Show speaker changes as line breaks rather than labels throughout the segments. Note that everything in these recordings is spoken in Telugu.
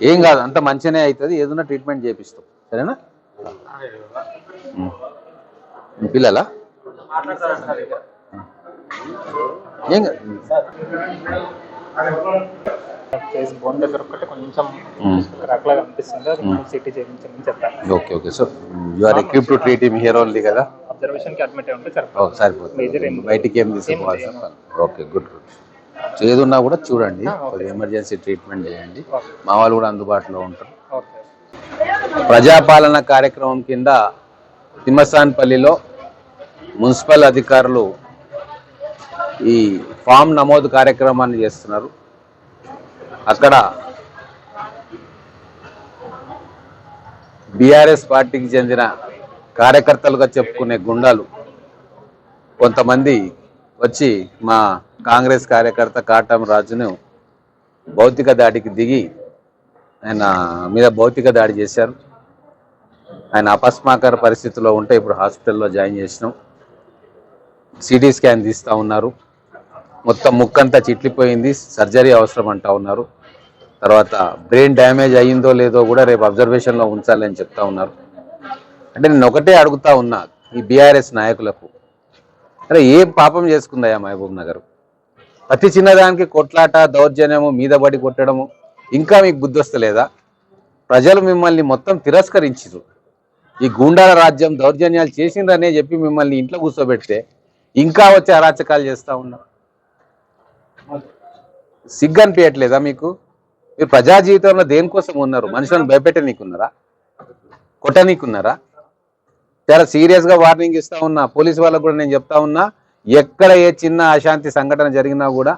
ఏం కాదు అంత మంచిగానే అవుతుంది. ఏదైనా ట్రీట్మెంట్ చేపిస్తాం. సరేనా? పిల్లలా? ఏం కాదు
బోన్ దగ్గర కొంచెం అనిపిస్తుంది. అది సిటీ చేయించమని చెప్పారు.
Okay okay. So you are equip to treat him here only కదా?
అబ్జర్వేషన్కి అడ్మిట్ ఉంటే
ఓ
సరిపోతుంది.
సరిపోతుంది
Major ఏం-
బయటికి ఏం తీసుకోవాల్సిన పని ఓకే గుడ్ గుడ్ ఏదున్నా కూడా చూడండి. ఎమర్జెన్సీ ట్రీట్మెంట్ చేయండి. మా వాళ్ళు కూడా అందుబాటులో ఉంటారు. ప్రజాపాలన కార్యక్రమం కింద తిమ్మసాన్పల్లిలో మున్సిపల్ అధికారులు ఈ ఫామ్ నమోదు కార్యక్రమాన్ని చేస్తున్నారు. అక్కడ బీఆర్ఎస్ పార్టీకి చెందిన కార్యకర్తలుగా చెప్పుకునే గుండాలు కొంతమంది వచ్చి మా కాంగ్రెస్ కార్యకర్త కాటం రాజును భౌతిక దాడికి దిగి ఆయన మీద భౌతిక దాడి చేశారు. ఆయన అపస్మాకర పరిస్థితిలో ఉంటే ఇప్పుడు హాస్పిటల్లో జాయిన్ చేసినాం. సిటీ స్కాన్ తీస్తూ ఉన్నారు. మొత్తం ముక్కంతా చిట్లిపోయింది. సర్జరీ అవసరం అంటా ఉన్నారు. తర్వాత బ్రెయిన్ డ్యామేజ్ అయ్యిందో లేదో కూడా రేపు అబ్జర్వేషన్లో ఉంచాలని చెప్తా ఉన్నారు. అంటే నేను ఒకటే అడుగుతా ఉన్నా ఈ బీఆర్ఎస్ నాయకులకు అరే ఏం పాపం చేసుకుందయా మహబూబ్ నగర్? ప్రతి చిన్నదానికి కొట్లాట దౌర్జన్యము మీద పడి కొట్టడము ఇంకా మీకు బుద్ధి వస్తలేదా ప్రజలు మిమ్మల్ని మొత్తం తిరస్కరించారు ఈ గూండాల రాజ్యం దౌర్జన్యాలు చేసిందనే చెప్పి మిమ్మల్ని ఇంట్లో కూర్చోబెడితే ఇంకా వచ్చి అరాచకాలు చేస్తూ ఉన్నారు. సిగ్గు అనిపించట్లేదా మీకు? మీరు ప్రజా జీవితంలో దేనికోసం ఉన్నారు? మనుషులను భయపెట్టనీకున్నారా? కొట్టనీకున్నారా? చాలా సీరియస్గా వార్నింగ్ ఇస్తా ఉన్నా. పోలీస్ వాళ్ళకు కూడా నేను చెప్తా ఉన్నా ఎక్కడ ఏ చిన్న అశాంతి సంఘటన జరిగినా కూడా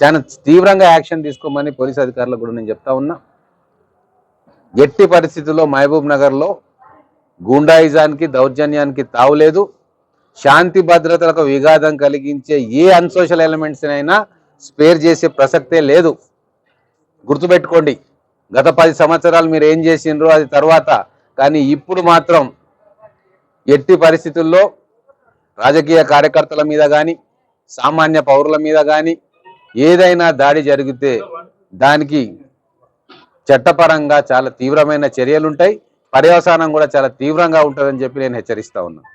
చాలా తీవ్రంగా యాక్షన్ తీసుకోమని పోలీస్ అధికారులకు కూడా నేను చెప్తా ఉన్నా. ఎట్టి పరిస్థితుల్లో మహబూబ్ నగర్లో గూండాయిజానికి దౌర్జన్యానికి తావులేదు శాంతి భద్రతలకు విఘాతం కలిగించే ఏ అన్సోషల్ ఎలిమెంట్స్ అయినా స్పేర్ చేసే ప్రసక్తే లేదు. గుర్తుపెట్టుకోండి గత పది సంవత్సరాలు మీరు ఏం చేసిండ్రో అది తర్వాత కానీ ఇప్పుడు మాత్రం ఎట్టి పరిస్థితుల్లో రాజకీయ కార్యకర్తల మీద కానీ సామాన్య పౌరుల మీద కానీ ఏదైనా దాడి జరిగితే దానికి చట్టపరంగా చాలా తీవ్రమైన చర్యలు ఉంటాయి పర్యవసానం కూడా చాలా తీవ్రంగా ఉంటుందని చెప్పి నేను హెచ్చరిస్తా ఉన్నాను